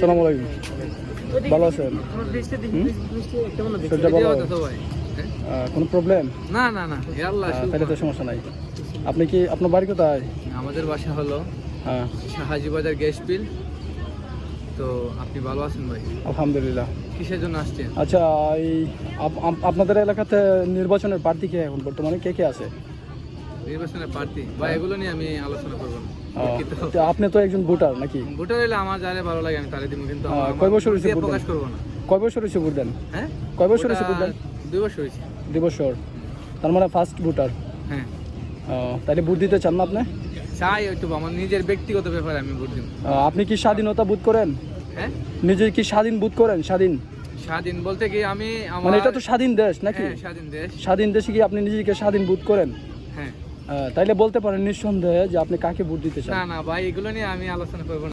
সালাম আলাইকুম। ভালো আছেন? শরীরটা ভালো? কোনো প্রবলেম না না না তাহলে তো সমস্যা নাই। আপনি কি আপনার বাড়ি কোথায়? আমাদের বাসা হলো হ্যাঁ। শাহাজি বাজার গ্যাস বিল তো আপনি ভালো আছেন ভাই? আলহামদুলিল্লাহ। কিসের জন্য আসছেন? আচ্ছা এই আপ- আপ- আপনাদের এলাকাতে নির্বাচনের প্রার্থী কে এখন বর্তমানে? কে কে আছে? নির্বাচনের প্রার্থী বা এগুলো নিয়ে আমি আলোচনা করব না। তো আপনি তো একজন ভোটার নাকি? ভোটার হলে আমার যারে ভালো লাগে আমি তারে দিব কিন্তু কয় বছর হয়েছে প্রকাশ করব না। কয় বছর হয়েছে ভোট দেন? হ্যাঁ? কয় বছর হয়েছে ভোট দেন? দুই বছর হয়েছে। দুই বছর। তার মানে ফার্স্ট ভোটার। হ্যাঁ। তাহলে ভোট দিতে চান না আপনি? চাই হয়তো আমার নিজের ব্যক্তিগত ব্যাপারে আমি ভোট দিব। আপনি কি স্বাধীনতা বোধ করেন? হ্যাঁ? নিজে কি স্বাধীন বোধ করেন? স্বাধীন? স্বাধীন বলতে কি আমি আমার মানে এটা তো স্বাধীন দেশ নাকি? হ্যাঁ স্বাধীন দেশ। স্বাধীন দেশে কি আপনি নিজেকে স্বাধীন বোধ করেন? হ্যাঁ। তাইলে বলতে পারেন নিঃসন্দেহে যে আপনি কাকে ভোট দিতে চান? না না, ভাই, এগুলো নিয়ে আমি আলোচনা করব না।